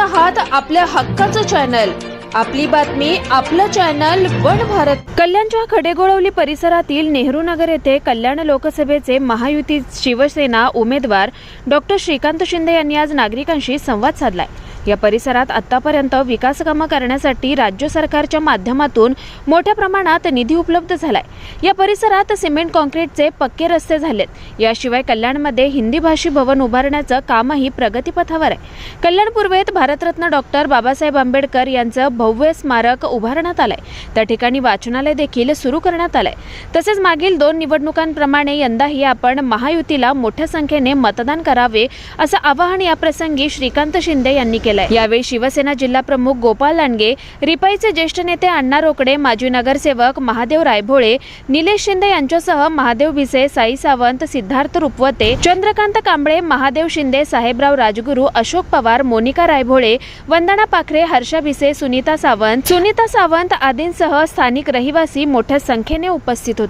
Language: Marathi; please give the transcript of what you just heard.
आहात आपल्या हक्काचं चॅनल आपली बातमी आपलं चॅनल वन भारत. कल्याणच्या खडेगोळवली परिसरातील नेहरू नगर येथे कल्याण लोकसभेचे महायुती शिवसेना उमेदवार डॉक्टर श्रीकांत शिंदे यांनी आज नागरिकांशी संवाद साधलाय. या परिसरात आतापर्यंत विकास कामं करण्यासाठी राज्य सरकारच्या माध्यमातून मोठ्या प्रमाणात निधी उपलब्ध झालाय. या परिसरात सिमेंट कॉन्क्रीटचे पक्के रस्ते झालेत. याशिवाय कल्याणमध्ये हिंदी भाषी भवन उभारण्याचं कामही प्रगतीपथावर आहे. कल्याण पूर्वेत भारतरत्न डॉक्टर बाबासाहेब आंबेडकर यांचं भव्य स्मारक उभारण्यात आलंय. त्या ठिकाणी वाचनालय देखील सुरू करण्यात आलंय. तसेच मागील दोन निवडणुकांप्रमाणे यंदाही आपण महायुतीला मोठ्या संख्येने मतदान करावे असं आवाहन याप्रसंगी श्रीकांत शिंदे यांनी केलं. केलंय. यावेळी शिवसेना जिल्हा प्रमुख गोपाल लांडगे रिपाईचे ज्येष्ठ नेते अण्णा रोकडे माजी नगरसेवक महादेव रायभोळे निलेश शिंदे यांच्यासह महादेव भिसे साई सावंत सिद्धार्थ रुपवते चंद्रकांत कांबळे महादेव शिंदे साहेबराव राजगुरू अशोक पवार मोनिका रायभोळे वंदना पाखरे हर्षा भिसे सुनीता सावंत सुनीता सावंत आदींसह स्थानिक रहिवासी मोठ्या संख्येने उपस्थित होते.